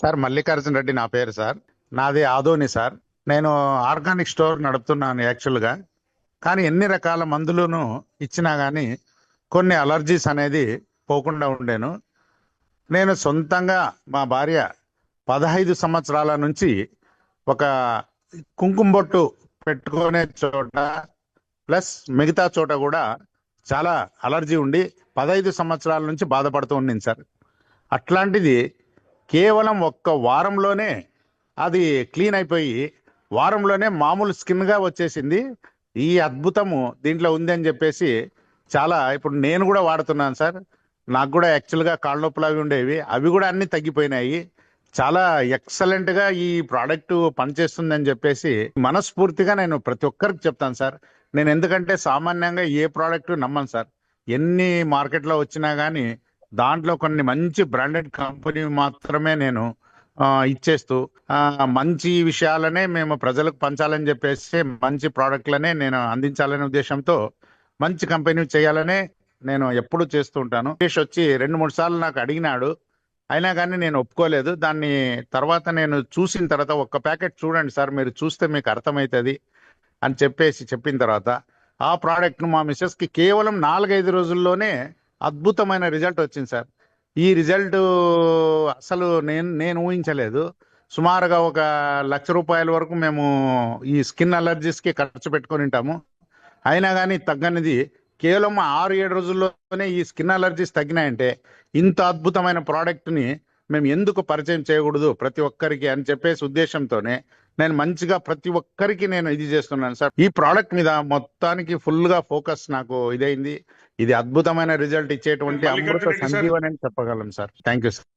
Sir Mallikarjuna Reddy నా పేరు sir. నాది ఆదోని సార్. నేను ఆర్గానిక్ స్టోర్ నడుపుతున్నాను యాక్చువల్గా. కానీ ఎన్ని రకాల మందులను ఇచ్చినా కానీ కొన్ని అలర్జీస్ అనేది పోకుండా ఉండేను. నేను సొంతంగా మా భార్య పదహైదు సంవత్సరాల నుంచి ఒక కుంకుమ బొట్టు పెట్టుకునే చోట ప్లస్ మిగతా చోట కూడా చాలా అలర్జీ ఉండి పదహైదు సంవత్సరాల నుంచి బాధపడుతూ ఉండింది సార్. అట్లాంటిది కేవలం ఒక్క వారంలోనే అది క్లీన్ అయిపోయి వారంలోనే మామూలు స్కిన్గా వచ్చేసింది. ఈ అద్భుతము దీంట్లో ఉంది అని చెప్పేసి చాలా ఇప్పుడు నేను కూడా వాడుతున్నాను సార్. నాకు కూడా యాక్చువల్గా కాళ్ళ నొప్పులు అవి ఉండేవి. అవి కూడా అన్ని తగ్గిపోయినాయి. చాలా ఎక్సలెంట్గా ఈ ప్రోడక్ట్ పనిచేస్తుందని చెప్పేసి మనస్ఫూర్తిగా నేను ప్రతి ఒక్కరికి చెప్తాను సార్. నేను ఎందుకంటే సామాన్యంగా ఏ ప్రోడక్ట్ నమ్మను సార్. ఎన్ని మార్కెట్లో వచ్చినా కానీ దాంట్లో కొన్ని మంచి బ్రాండెడ్ కంపెనీ మాత్రమే నేను ఇచ్చేస్తూ మంచి విషయాలనే మేము ప్రజలకు పంచాలని చెప్పేసి మంచి ప్రోడక్ట్లనే నేను అందించాలనే ఉద్దేశంతో మంచి కంపెనీ చేయాలనే నేను ఎప్పుడు చేస్తూ ఉంటాను. రమేష్ వచ్చి రెండు మూడు సార్లు నాకు అడిగినాడు. అయినా కానీ నేను ఒప్పుకోలేదు. దాన్ని తర్వాత నేను చూసిన తర్వాత ఒక్క ప్యాకెట్ చూడండి సార్ మీరు చూస్తే మీకు అర్థమవుతుంది అని చెప్పేసి చెప్పిన తర్వాత ఆ ప్రోడక్ట్ను మా మిస్సెస్కి కేవలం నాలుగైదు రోజుల్లోనే అద్భుతమైన రిజల్ట్ వచ్చింది సార్. ఈ రిజల్ట్ అసలు నేను నేను ఊహించలేదు. సుమారుగా ఒక లక్ష రూపాయల వరకు మేము ఈ స్కిన్ అలర్జీస్కి ఖర్చు పెట్టుకొని ఉంటాము. అయినా కానీ తగ్గనిది కేవలం ఆరు ఏడు రోజుల్లోనే ఈ స్కిన్ అలర్జీస్ తగ్గినాయంటే ఇంత అద్భుతమైన ప్రోడక్ట్ని మేము ఎందుకు పరిచయం చేయకూడదు ప్రతి ఒక్కరికి అని చెప్పేసి ఉద్దేశంతోనే నేను మంచిగా ప్రతి ఒక్కరికి నేను ఇది చేస్తున్నాను సార్. ఈ ప్రోడక్ట్ మీద మొత్తానికి ఫుల్గా ఫోకస్ నాకు ఇదైంది. ఇది అద్భుతమైన రిజల్ట్ ఇచ్చేటువంటి అమృత. సంజీవని అని చెప్పగలం సార్. Thank you sir